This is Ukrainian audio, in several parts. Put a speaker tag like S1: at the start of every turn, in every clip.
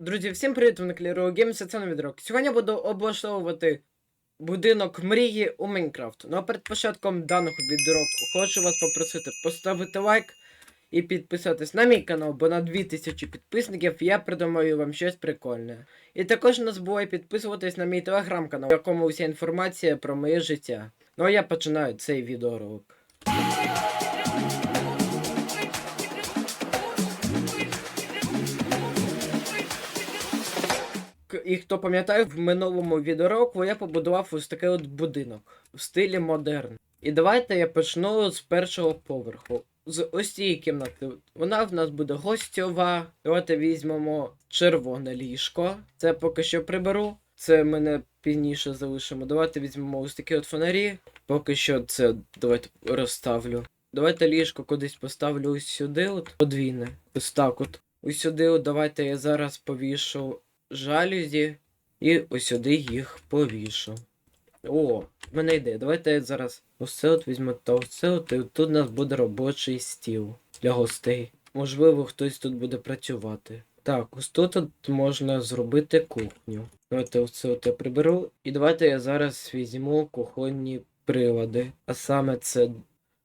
S1: Друзі, всім привіт, ви на Геймс, це новий. Сьогодні буду облаштовувати будинок мрії у Майнкрафт. Ну а перед початком даного відроку хочу вас попросити поставити лайк і підписатись на мій канал, бо на 2000 підписників я придумаю вам щось прикольне. І також не забувай підписуватись на мій телеграм-канал, в якому вся інформація про моє життя. Ну а я починаю цей відеоролик. І хто пам'ятає, в минулому відеороку я побудував ось такий от будинок в стилі модерн. І давайте я почну з першого поверху. З ось цієї кімнати. Вона в нас буде гостьова. Давайте візьмемо червоне ліжко. Це поки що приберу. Це ми не пізніше залишимо. Давайте візьмемо ось такі от фонарі. Поки що це давайте розставлю. Давайте ліжко кудись поставлю ось сюди, от подвійне. Ось так от. Ось сюди, от давайте я зараз повішу жалюзі і ось сюди їх повішу. О, в мене ідея. Давайте я зараз оце от візьму та оце от, і тут у нас буде робочий стіл для гостей. Можливо, хтось тут буде працювати. Так, ось тут можна зробити кухню. Давайте оце от я приберу. І давайте я зараз візьму кухонні прилади. А саме це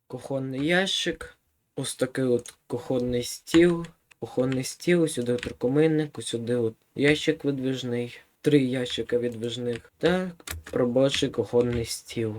S1: кухонний ящик, ось такий от кухонний стіл, кухонний стіл, сюди от рукомийник, сюди от ящик видвижний, три ящика видвижних та робочий кухонний стіл.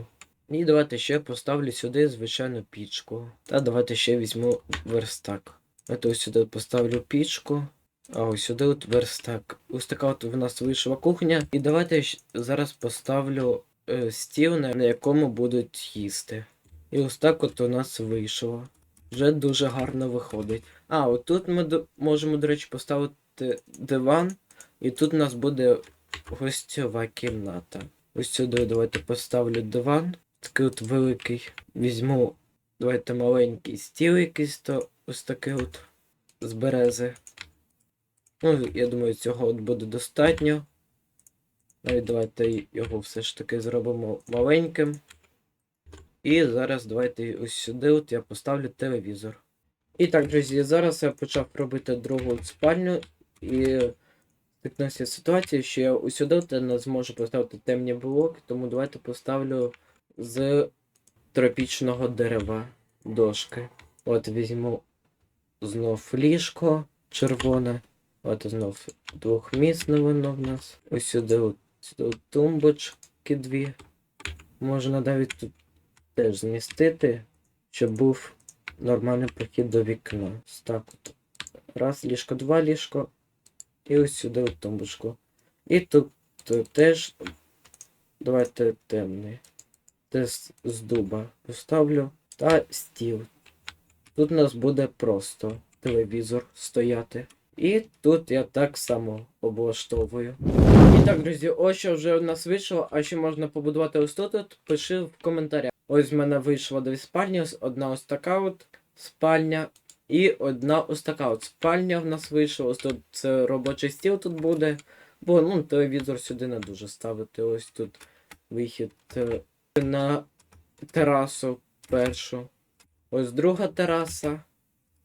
S1: І давайте ще поставлю сюди звичайну пічку. Та давайте ще візьму верстак. Давайте ось сюди поставлю пічку. А ось сюди от верстак. Ось така от в нас вийшла кухня. І давайте зараз поставлю е, стіл, на якому будуть їсти. І ось так от у нас вийшло. Вже дуже гарно виходить. А, отут ми до- можемо, до речі, поставити диван, і тут у нас буде гостьова кімната. Ось сюди давайте поставлю диван. Такий от великий. Візьму, давайте маленький стіл якийсь, то ось такий от з берези. Ну, я думаю, цього от буде достатньо. Навіть давайте його все ж таки зробимо маленьким. І зараз давайте ось сюди от я поставлю телевізор. І так, друзі, зараз я почав робити другу спальню і стикнувся з ситуацією, що я ось сюди от не зможу поставити темні блоки, тому давайте поставлю з тропічного дерева дошки. От візьму знов ліжко червоне. От знов двохмісне воно в нас. Ось сюди, от, от тумбочки дві. Можна навіть тут теж змістити, щоб був нормальний прохід до вікна. Так от. Раз, ліжко, два ліжко. І ось сюди от тумбочку. І тут е, теж давайте темний. Теж з дуба поставлю. Та стіл. Тут у нас буде просто телевізор стояти. І тут я так само облаштовую. І так, друзі, ось що вже у нас вийшло, а що можна побудувати ось тут, пиши в коментарях. Ось в мене вийшло дві спальні, одна ось така от спальня. І одна ось така от спальня в нас вийшла. Ось тут це робочий стіл тут буде. Бо ну, телевізор сюди не дуже ставити. Ось тут вихід е, на терасу першу. Ось друга тераса.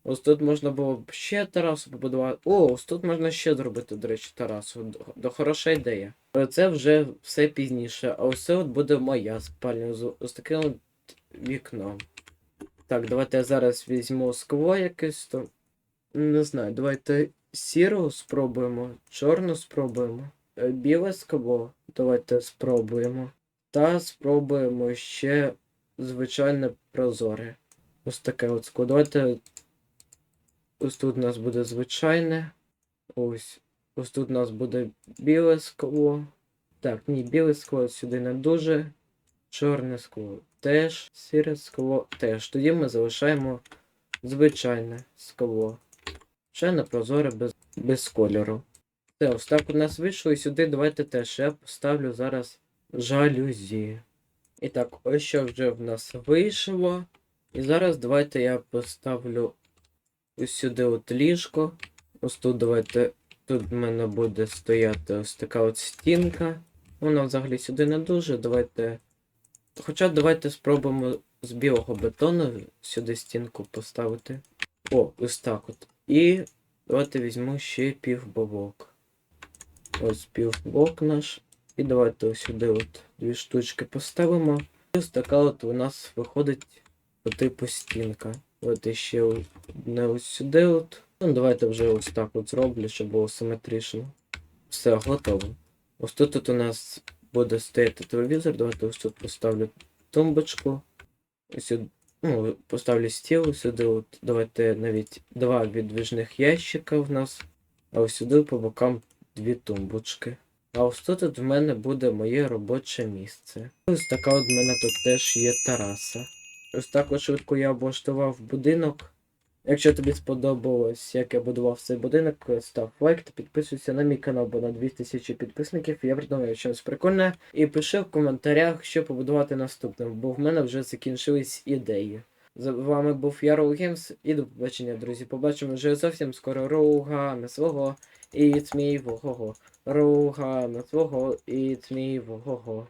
S1: Ось тут можна було б ще терасу побудувати. О, ось тут можна ще зробити, до речі, терасу. Д- До хороша ідея. Але це вже все пізніше. А ось це от буде моя спальня з ось таким от вікном. Так, давайте я зараз візьму скло якесь то. Не знаю, давайте сіру спробуємо, чорну спробуємо. е, Біле скло. Давайте спробуємо. Та спробуємо ще звичайне прозоре. Ось таке от скло. Давайте. Ось тут у нас буде звичайне. Ось. Ось тут у нас буде біле скло. Так, ні, біле скло сюди не дуже. Чорне скло теж. Сіре скло теж. Тоді ми залишаємо звичайне скло. Не прозоре без, без кольору. Все, ось так у нас вийшло, і сюди давайте теж я поставлю зараз жалюзі. І так, ось що вже в нас вийшло. І зараз давайте я поставлю ось сюди от ліжко. Ось тут давайте. Тут в мене буде стояти ось така от стінка. Вона взагалі сюди не дуже. Давайте. Хоча давайте спробуємо з білого бетону сюди стінку поставити. О, ось так от. І давайте візьму ще півбовок. Ось півблок наш. І давайте ось сюди от дві штучки поставимо. І ось така от у нас виходить по типу стінка. От ще одне ось сюди от. Ну, давайте вже ось так от зроблю, щоб було симетрично. Все, готово. Ось тут от у нас буде стояти телевізор. Давайте ось тут поставлю тумбочку. Ось сюди, ну, поставлю стіл сюди. От, давайте навіть два відвижних ящика в нас. А ось сюди по бокам дві тумбочки. А ось тут от в мене буде моє робоче місце. Ось така от в мене тут теж є тераса. Ось так от швидко я облаштував будинок. Якщо тобі сподобалось, як я будував цей будинок, став лайк та підписуйся на мій канал, бо на 200 тисяч підписників я придумаю щось прикольне. І пиши в коментарях, що побудувати наступним, бо в мене вже закінчились ідеї. З вами був я Роу Геймс і до побачення, друзі. Побачимо вже зовсім скоро Роуга свого і me, вого. Роуга свого і me, вого.